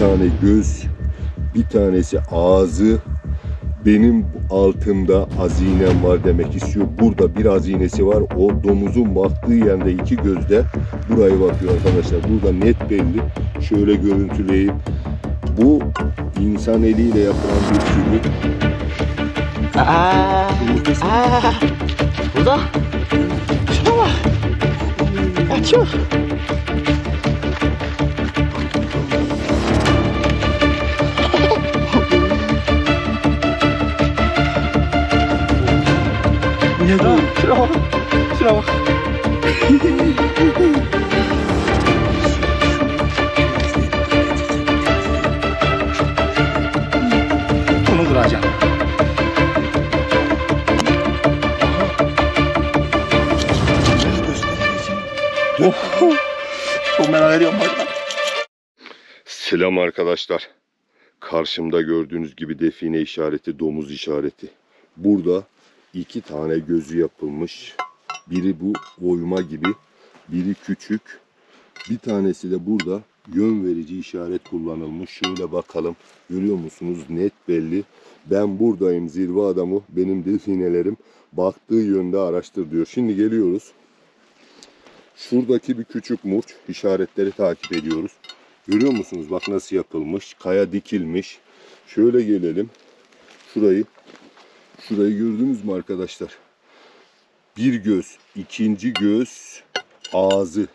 tane göz, bir tanesi ağzı, benim altımda hazinem var demek istiyor. Burada bir hazinesi var. O domuzun baktığı yerde iki gözde buraya bakıyor arkadaşlar. Burada net belli. Şöyle görüntüleyeyim. Bu insan eliyle yapılan bir figür. Aa, aa, burada. Şuna bak. Yatıyor. Ne bu? Şuna bak. Şuna bak. Bunu kıracağım. Çok merak ediyorum. Selam arkadaşlar. Karşımda gördüğünüz gibi define işareti, domuz işareti. Burada iki tane gözü yapılmış. Biri bu oyma gibi, biri küçük. Bir tanesi de burada yön verici işaret kullanılmış. Şöyle bakalım. Görüyor musunuz? Net belli. Ben buradayım zirve adamı. Benim definelerim baktığı yönde araştır diyor. Şimdi geliyoruz. Şuradaki bir küçük murç işaretleri takip ediyoruz. Görüyor musunuz? Bak nasıl yapılmış. Kaya dikilmiş. Şöyle gelelim. Şurayı. Şurayı gördünüz mü arkadaşlar? Bir göz, ikinci göz, ağzı.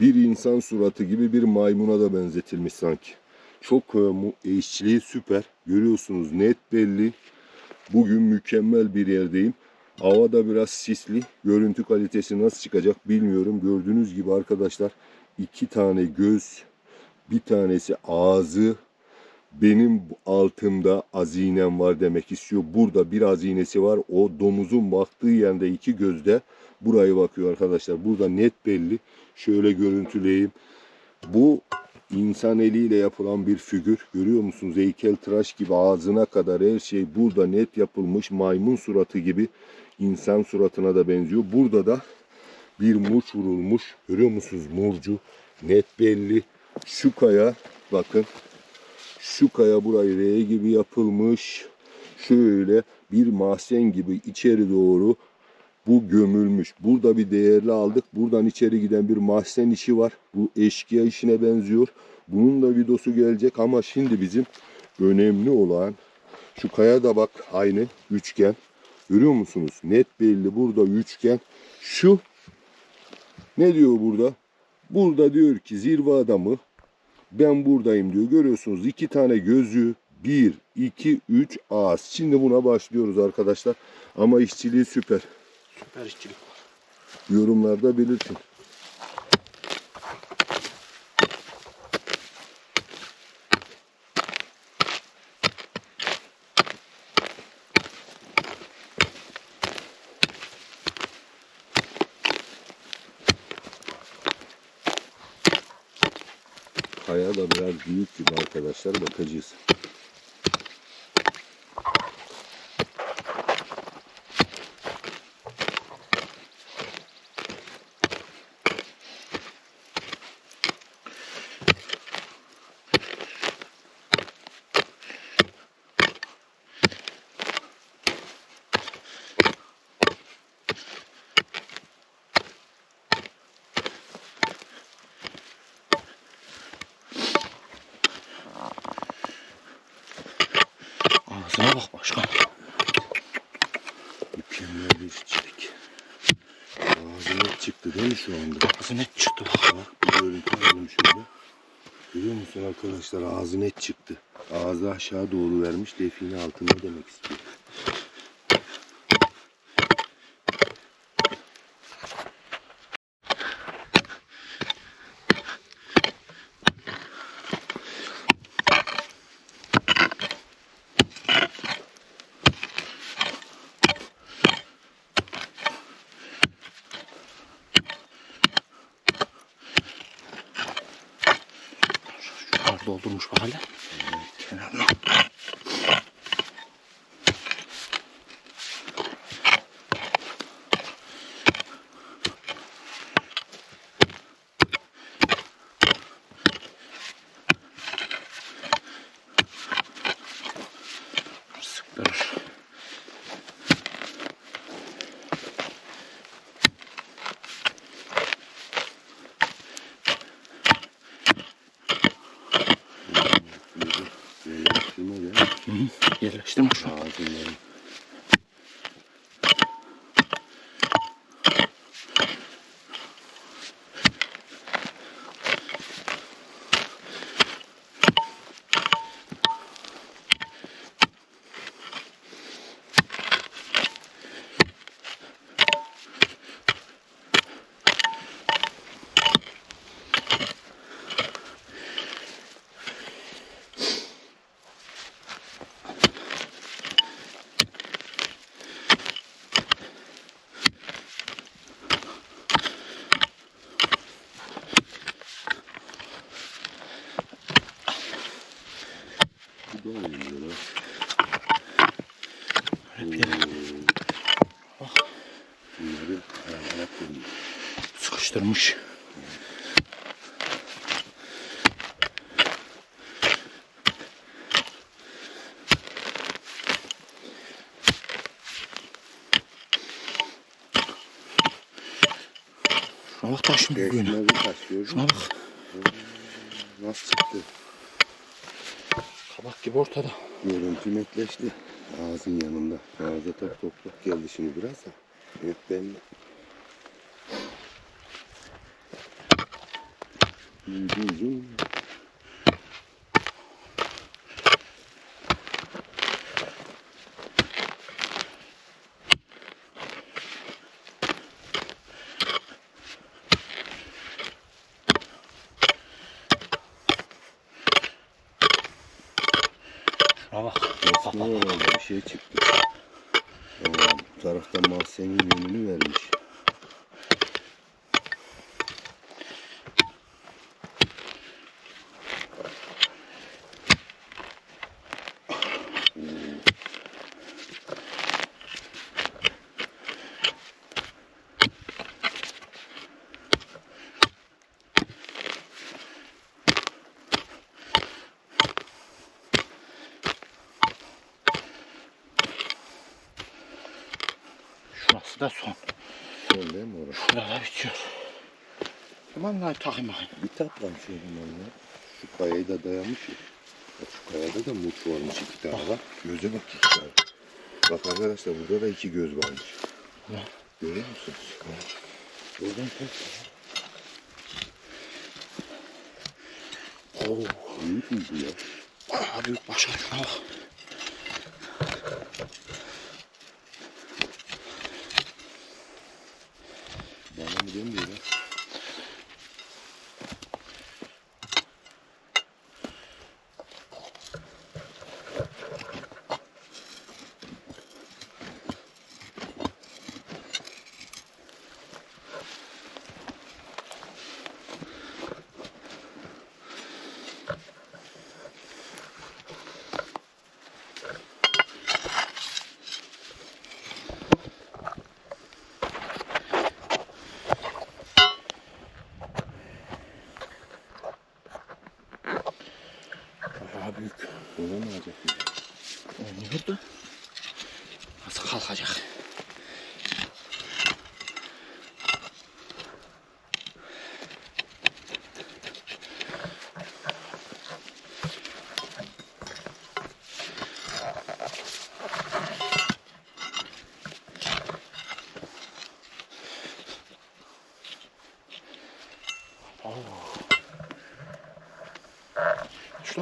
Bir insan suratı gibi bir maymuna da benzetilmiş sanki. Çok e, mu- eşçiliği süper. Görüyorsunuz net belli. Bugün mükemmel bir yerdeyim. Hava da biraz sisli. Görüntü kalitesi nasıl çıkacak bilmiyorum. Gördüğünüz gibi arkadaşlar iki tane göz, bir tanesi ağzı. Benim altımda hazinem var demek istiyor. Burada bir hazinesi var. O domuzun baktığı yerde iki gözde buraya bakıyor arkadaşlar. Burada net belli. Şöyle görüntüleyeyim. Bu insan eliyle yapılan bir figür. Görüyor musunuz? Heykel tıraş gibi ağzına kadar her şey burada net yapılmış. Maymun suratı gibi insan suratına da benziyor. Burada da bir murç vurulmuş. Görüyor musunuz murcu? Net belli. Şu kaya bakın. Şu kaya burayı R gibi yapılmış. Şöyle bir mahzen gibi içeri doğru bu gömülmüş. Burada bir değerli aldık. Buradan içeri giden bir mahzen işi var. Bu eşkıya işine benziyor. Bunun da videosu gelecek ama şimdi bizim önemli olan şu kaya da bak aynı üçgen. Görüyor musunuz? Net belli burada üçgen. Şu ne diyor burada? Burada diyor ki zirve adamı ben buradayım diyor. Görüyorsunuz iki tane gözü, bir, iki, üç ağız. Şimdi buna başlıyoruz arkadaşlar. Ama işçiliği süper. Süper işçilik. Yorumlarda belirtin. Kaya da biraz büyük gibi arkadaşlar bakacağız. Ağzına bak başkan. Bir işçilik. Ağzına çıktı değil mi şu anda? Ağzı net çıktı bak. Bak bir görüntü alalım şöyle. Görüyor musun arkadaşlar ağzı net çıktı. Ağzı aşağı doğru vermiş define altında demek istiyor. Sıkıştırmış. Şuna bak taşın mü? Şuna bak. Nasıl çıktı? Kabak gibi ortada. Görüntü netleşti. Ağzın yanında. Ağza top toprak geldi şimdi biraz da. Evet belli. Bak. Resmi herhalde bir şey çıktı. Bu taraftan mahzenin yönünü vermiş. Şurası da son. Son değil mi orası? Şurada bitiyor. Vallahi takayım bakayım. Bir taplamış o zaman ya. Şu kayayı da dayamış ya. Bak şu kayada da mut varmış iki tane bak. Göze bak iki tane. Bak arkadaşlar burada da iki göz varmış. Ne? Görüyor musunuz? Buradan tek. Oo. Büyük mü bu ya? Aa, büyük başa şuna bak. Bana mı demiyor ya? Bayağı büyük. Ona mı alacak bir şey? Oynuyordu. Nasıl kalkacak? Oo.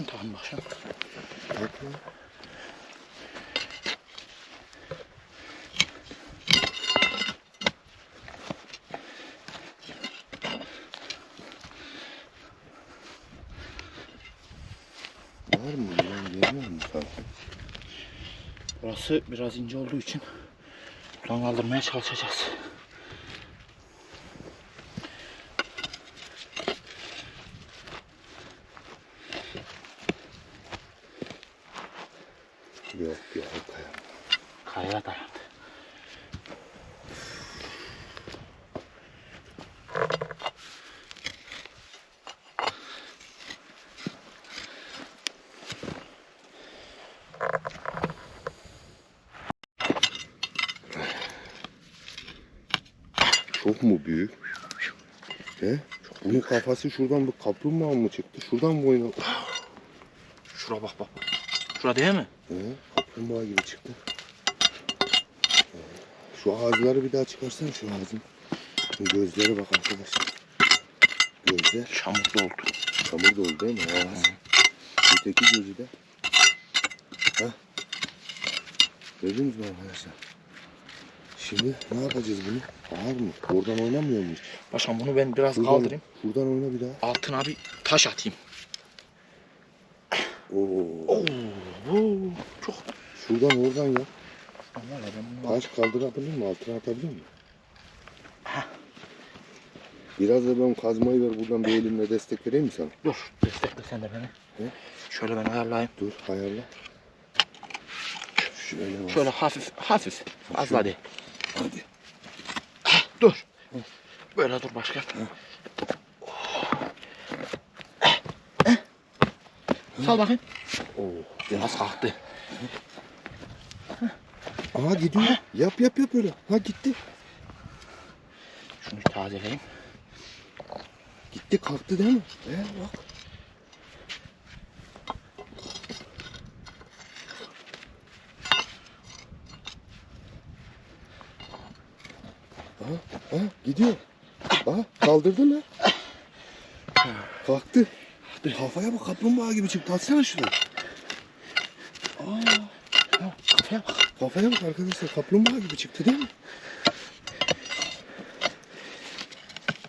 Takın bakayım. Bak. Var mı? Ben görmüyor mu sanki? Burası biraz ince olduğu için buradan kaldırmaya çalışacağız. Yok ya. Kaya. Kayaya dayandı. Çok mu büyük? He? Bunun kafası şuradan bir kaplumbağa mı çıktı? Şuradan mı oynadı? Şura bak bak. Şura değil mi? He? Kap- kaplumbağa gibi çıktı. Şu ağızları bir daha çıkarsana şu ağzını. Gözlere bak arkadaşlar. Gözler Çamurlu oldu. çamur dolu değil mi? Ağız. Öteki gözü de. Heh. Gördünüz mü arkadaşlar? Şimdi ne yapacağız bunu? Ağır mı? Oradan oynamıyor muyuz? Başkan bunu ben biraz Şuradan, kaldırayım. Şuradan oyna bir daha. Altına bir taş atayım. Oo. Oo, çok. Şuradan oradan ya. Valla ben bunu Taş kaldırabilir mi? Altına atabilir mi? Biraz da ben kazmayı ver buradan bir elimle destek vereyim mi sana? Dur destekle sen de beni. He? Şöyle ben ayarlayayım. Dur ayarla. Şöyle. Şöyle hafif hafif. Fazla değil. Hadi. Dur. Böyle dur başkan. Sal bakayım. Oo. Biraz kalktı. Aha gidiyor. Yap yap yap öyle. Ha gitti. Şunu tazeleyeyim. Gitti kalktı değil mi? He bak. Aha, aha gidiyor. Aha kaldırdı lan. Kalktı. Kafaya bak kaplumbağa gibi çıktı. Atsana şunu. Kafaya bak. Kafaya bak arkadaşlar kaplumbağa gibi çıktı değil mi?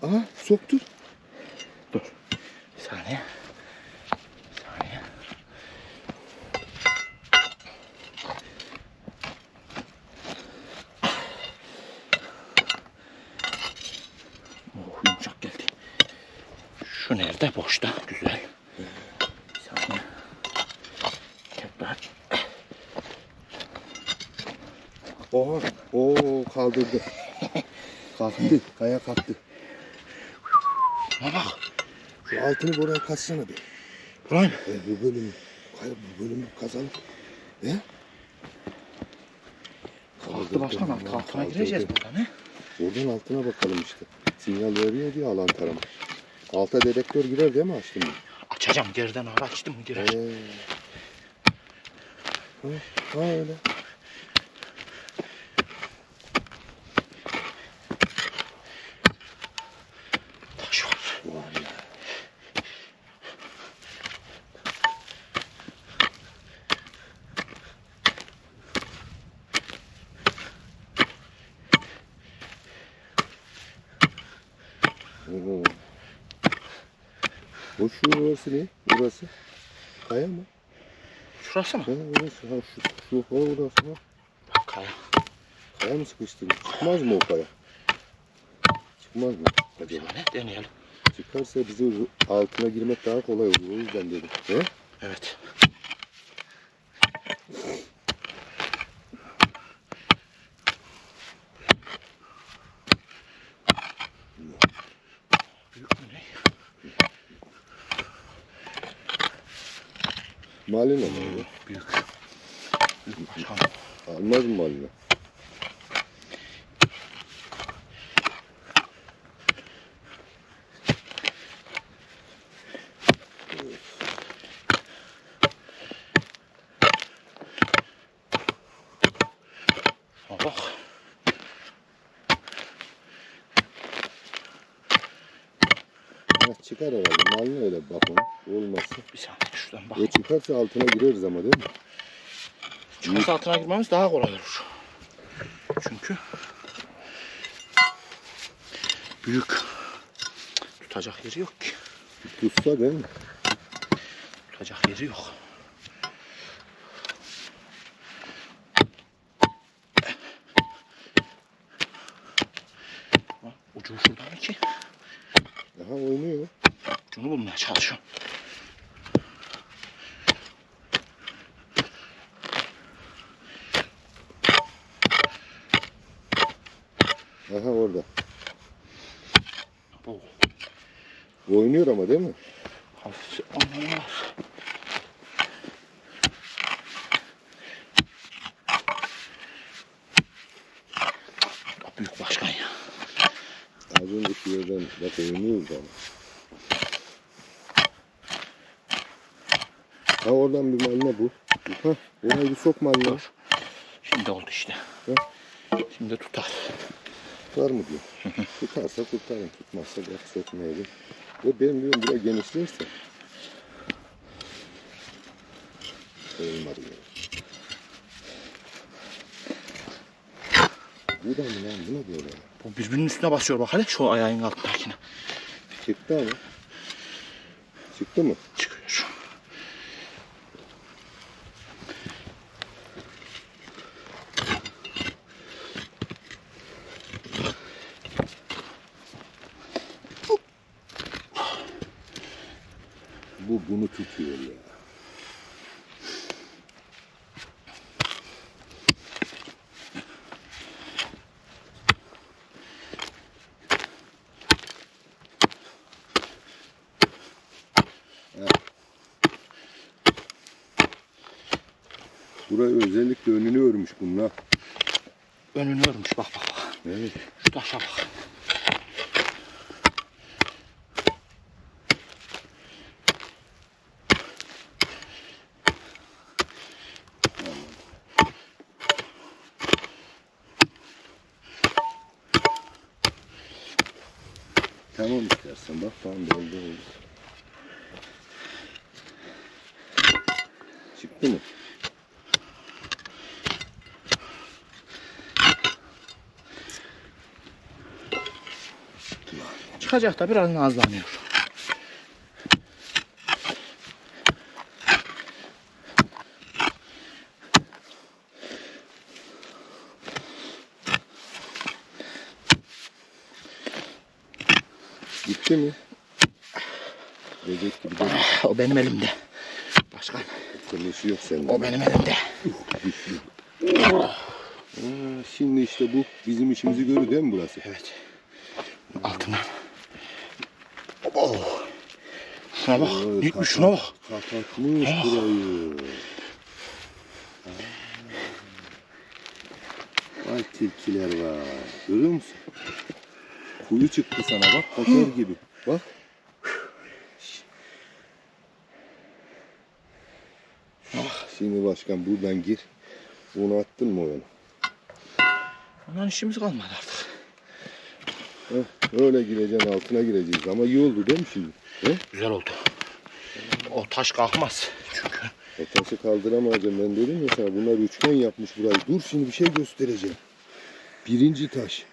Aha soktu. Dur. Bir saniye. Bir saniye. Oh yumuşak geldi. Şu nerede? Boşta. Güzel. Bir saniye. Tekrar. Oha. Oo kaldırdı. kalktı. Kaya kalktı. Bak. Şu altını buraya kaçsana bir. Mı? E, bu bölümü. Kaya bu bölümü kazalım. He? Kalktı başkan altı. Altına gireceğiz burada ne? Buradan altına bakalım işte. Sinyal veriyor diye alan tarama. Alta dedektör girer değil mi açtım mı? Açacağım geriden ara açtım girer. Ee. Ha, ha öyle. Taş var. Vay ya. Oo. Bu şu orası ne? Burası. Kaya mı? Şurası mı? Ha orası. Ha şu. Şu. Ha orası. Ha. Kaya. Kaya mı sıkıştırdı? Çıkmaz mı o kaya? Çıkmaz mı? Acaba? saniye deneyelim. Çıkarsa bize altına girmek daha kolay olur. O yüzden dedim. He? Evet. Malina mı? Büyük. Büyük başkan. Almaz mı malina? Ama bak. Ha, çıkar herhalde. Malina öyle bak ona. Olmazsa. Bir saniye şuradan bak. O çıkarsa altına gireriz ama değil mi? Çıkarsa altına girmemiz daha kolay olur. Çünkü büyük. Tutacak yeri yok ki. Tutsa değil mi? Tutacak yeri yok. Bak, Ucu şurada mı ki? Aha oynuyor. Ucunu bulmaya çalışıyorum. Aha orada. Bu Oynuyor ama değil mi? hafif var. Büyük başkan ya. Az önceki yerden bak oynuyor ama. Ha oradan bir malına bu. Ha orayı bir sok malına. Dur. Şimdi oldu işte. Hı. Şimdi tutar. Tutar mı diyor. Tutarsa tutarım. Tutmazsa bak sokmayalım. Ve benim diyorum biraz genişlerse. Olmadı ya. Bu da mı lan? Bu ne böyle? Bu birbirinin üstüne basıyor bak hele şu ayağın altındakine. Çıktı ama. Çıktı mı? Çıkıyor. Bu bunu tutuyor ya. Burayı özellikle önünü örmüş bununla. Önünü örmüş bak bak bak. Evet. Şu taşa bak. Tamam istersen bak tamam oldu oldu. Çıktı mı? Çıkacak da biraz nazlanıyor. Gitti mi? Gibi O benim elimde. Başkan. kırmışı yok sende. O benim elimde. Şimdi işte bu bizim işimizi görür değil mi burası? Evet. Altına. Oh. Şuna bak. Oy, Gitmiş şuna bak. Kapatmış Ah. burayı. Vay tilkiler var. Görüyor musun? Kuyu çıktı sana bak. Koker gibi. Bak. Ah, Şimdi başkan buradan gir. Onu attın mı oyuna? Ondan işimiz kalmadı artık. Heh, öyle gireceksin altına gireceğiz ama iyi oldu değil mi şimdi? He? Güzel oldu. O taş kalkmaz. Çünkü O taşı kaldıramayacağım ben dedim ya sana bunlar üçgen yapmış burayı. Dur şimdi bir şey göstereceğim. Birinci taş.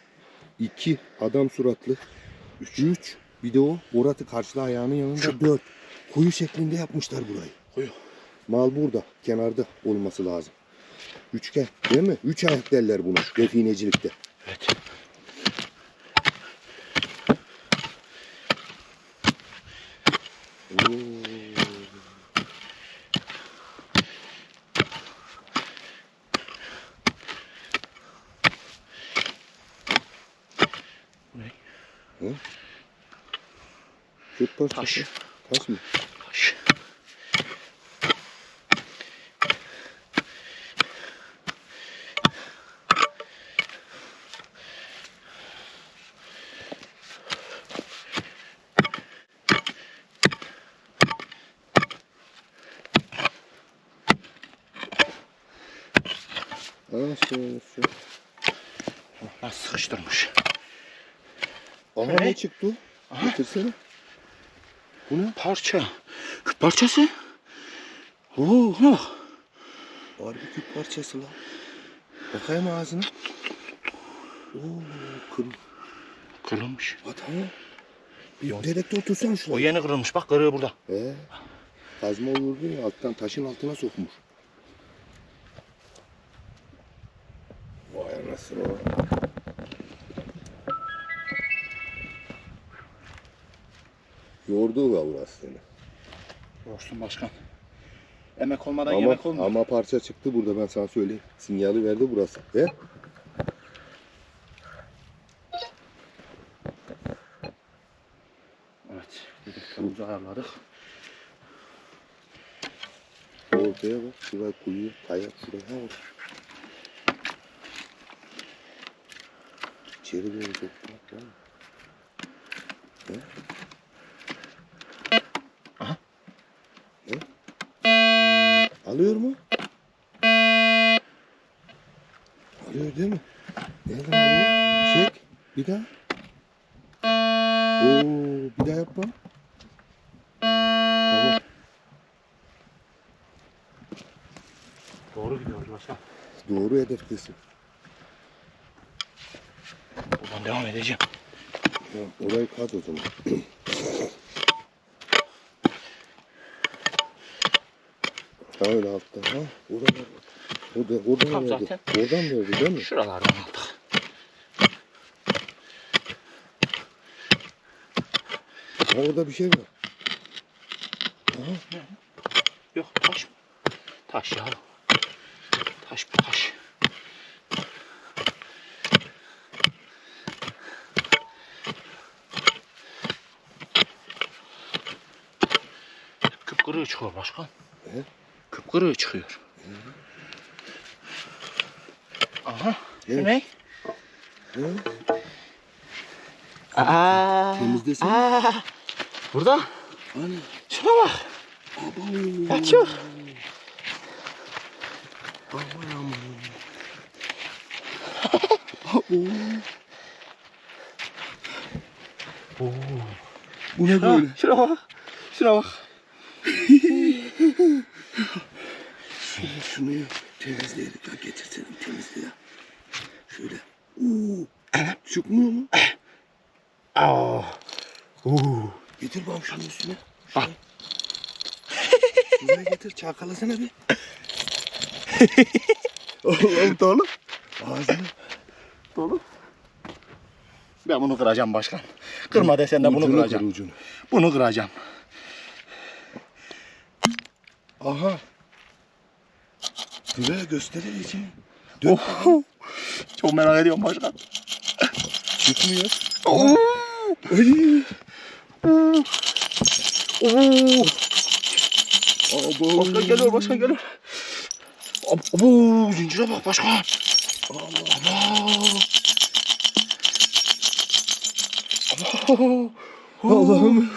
iki adam suratlı. Üç. Üç. Bir de o Murat'ı karşıla ayağının yanında dört. Kuyu şeklinde yapmışlar burayı. Kuyu. Mal burada. Kenarda olması lazım. Üçgen değil mi? Üç ayak derler buna definecilikte. evet. Oo. Bu ne? Hı? Parçası. Taş. Taş mı? Taş. Nasıl sıkıştırmış. Aha ne çıktı? Aha. Getirsene. Bu ne? Parça. Küp parçası. Oo, bak. Harbi küp parçası lan. Bakayım ağzına. Oo, kır. Kırılmış. At ha. Bir dedektör tutsan O şunu. yeni kırılmış. Bak kırığı burada. He. Kazma vurdu ya alttan taşın altına sokmuş. Yorsun başkan. Emek olmadan Ama, yemek olmuyor. ama parça çıktı burada ben sana söyleyeyim. Sinyali verdi burası. He? Evet. Dedektörümüzü ayarladık. Ortaya bak. Şuraya kuyu, kaya şuraya bak. İçeri doğru sokmak var mı? He? Alıyor mu? Alıyor değil mi? Nereden alıyor? Çek. Bir daha. Oo, bir daha yapma. Tamam. Doğru gidiyoruz başkan. Doğru hedef kesin. Buradan devam edeceğim. Tamam, orayı kat o zaman. öyle altta ha. Oradan ver. Orada, oradan Tam verdi. zaten. Oradan verdi değil mi? Şuralardan aldık. Ha orada bir şey var. Yok taş mı? Taş ya. Taş bu taş. Kıpkırığı çıkıyor başkan. He? Kıpkırığı çıkıyor. Aha. Şu Ne? Aa. Temizlesene. Aa. Burada. Hani? Şuna bak. Yatıyor. Aman aman. Oo. Bu ne böyle? şuna bak. Şuna bak. Şunu, şunu temizleyelim. Ya getirsene temizle ya. Şöyle. Oo. Çıkmıyor mu? Aa. Oo. Getir bakalım şunun üstüne. Bak. Şuraya getir çalkalasana bir. Oğlum dolu. Ağzını. Dolu. Ben bunu kıracağım başkan. Kırma desen de bunu Ucunu kıracağım. kır ucunu. Bunu kıracağım. Aha. Gösterir içini. Dök Oh. Çok merak ediyorum başkan. çıkmıyor. Oo. Ay. Oo. Oo. Abo. Başkan geliyor, başkan geliyor. Abo, zincire bak başkan. Allah. Abo. Allah'ım.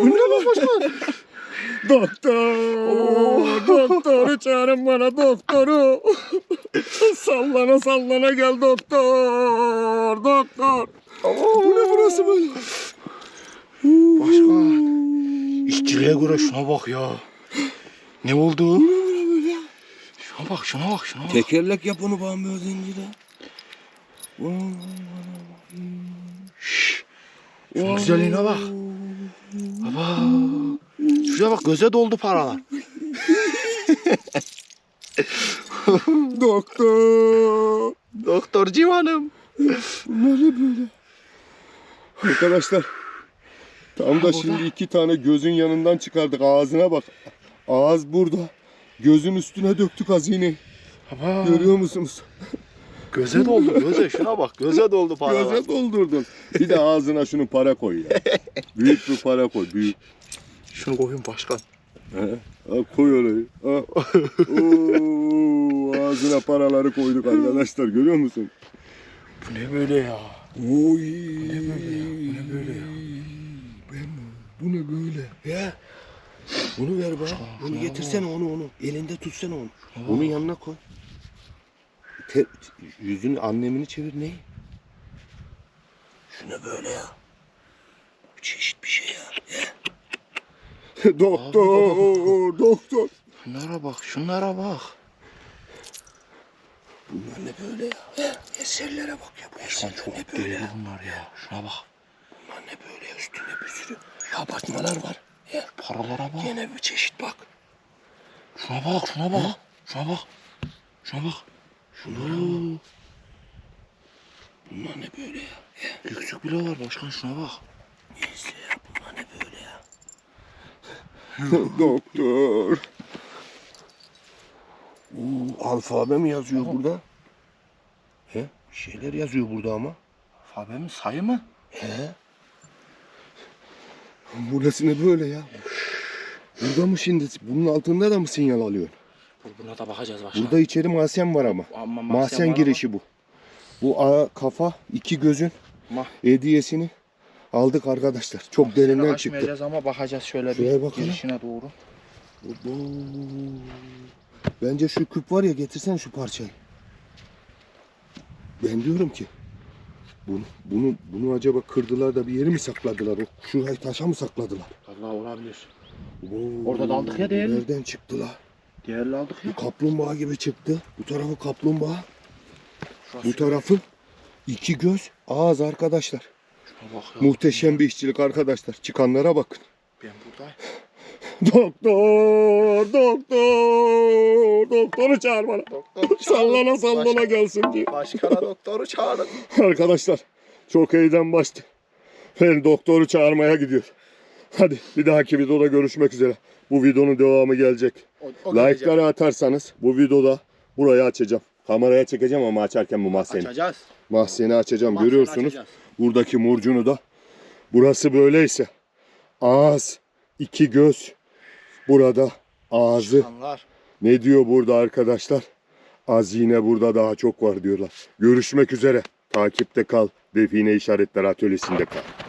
Bu ne bak başkan? Doktor, doktoru çağırın bana doktoru. sallana sallana gel doktor, doktor. Bu ne burası böyle? Başkan, işçiliğe göre şuna bak ya. Ne oldu? Şuna bak, şuna bak, şuna bak. Tekerlek yap onu bana böyle zincire. Şunun güzelliğine bak. Baba. Şuraya bak göze doldu paralar. Doktor. Doktor civanım. Ne böyle? Arkadaşlar. Tam da şimdi iki tane gözün yanından çıkardık. Ağzına bak. Ağız burada. Gözün üstüne döktük hazineyi. Baba. Görüyor musunuz? Göze doldu göze şuna bak göze doldu paralar. Göze doldurdun. Bir de ağzına şunu para koy ya. Büyük bir para koy. Büyük. Şunu koyayım başkan. He. Koy orayı. Ha. Oo, ağzına paraları koyduk arkadaşlar. Görüyor musun? Bu ne böyle ya? Oy. Bu ne böyle ya? Bu ne böyle ya? Ben bu ne böyle? Ya. Bunu ver bana. Şuna getirsene onu onu. Elinde tutsana onu. Onun yanına koy. Te, yüzünü annemini çevir ne? Şuna böyle ya. Çeşit bir ya. doktor, doktor. Şunlara bak şunlara bak. Bunlar ne böyle ya? Eserlere bak ya. Bu eserler çok ne böyle ya? bunlar ya. Şuna bak. Bunlar ne böyle? Üstünde bir sürü abartmalar var. Ya. Paralara bak. Yine bir çeşit bak. Şuna bak şuna bak. Şuna bak. Şuna bak. Şunlara bak. Bunlar ne böyle ya? Yüksük bile var başkan şuna bak. Neyse ya bunlar ne böyle? Doktor. Oo, alfabe mi yazıyor burada? He? Bir şeyler yazıyor burada ama. Fabe mi sayı mı? He? Burası ne böyle ya? Burada mı şimdi? Bunun altında da mı sinyal alıyor? Dur buna da bakacağız başkan. Burada içeri mahzen var ama. Ama Mahzen var girişi bu. Bu a, kafa, iki gözün ama- hediyesini aldık arkadaşlar. Çok derinden Mahzeni çıktı. ama bakacağız şöyle Şuraya bir bakalım. girişine doğru. Abo. Bence şu küp var ya getirsen şu parçayı. Ben diyorum ki bunu, bunu, bunu acaba kırdılar da bir yeri mi sakladılar? O şurayı taşa mı sakladılar? Allah olabilir. Oo, Orada daldık ya değil mi? Nereden çıktılar? Değerli aldık ya. Bu kaplumbağa gibi çıktı. Bu tarafı kaplumbağa. Şurası. Bu tarafı iki göz ağız arkadaşlar. Bak. Muhteşem bir işçilik arkadaşlar. Çıkanlara bakın. Ben buradayım. Doktor, doktor, doktoru çağır bana. Sallana sallana gelsin diye. Başkana doktoru çağırın. Arkadaşlar çok heyecan bastı. Ben doktoru çağırmaya gidiyor. Hadi bir dahaki videoda görüşmek üzere. Bu videonun devamı gelecek. Like'ları atarsanız bu videoda burayı açacağım. Kameraya çekeceğim ama açarken bu mahzeni. Açacağız. Mahzeni açacağım. Mahzeni Görüyorsunuz. açacağız. Buradaki murcunu da. Burası böyleyse. Ağız, iki göz. Burada ağzı. Çıkanlar. Ne diyor burada arkadaşlar? Hazine burada daha çok var diyorlar. Görüşmek üzere. Takipte kal. Define işaretler atölyesinde kal.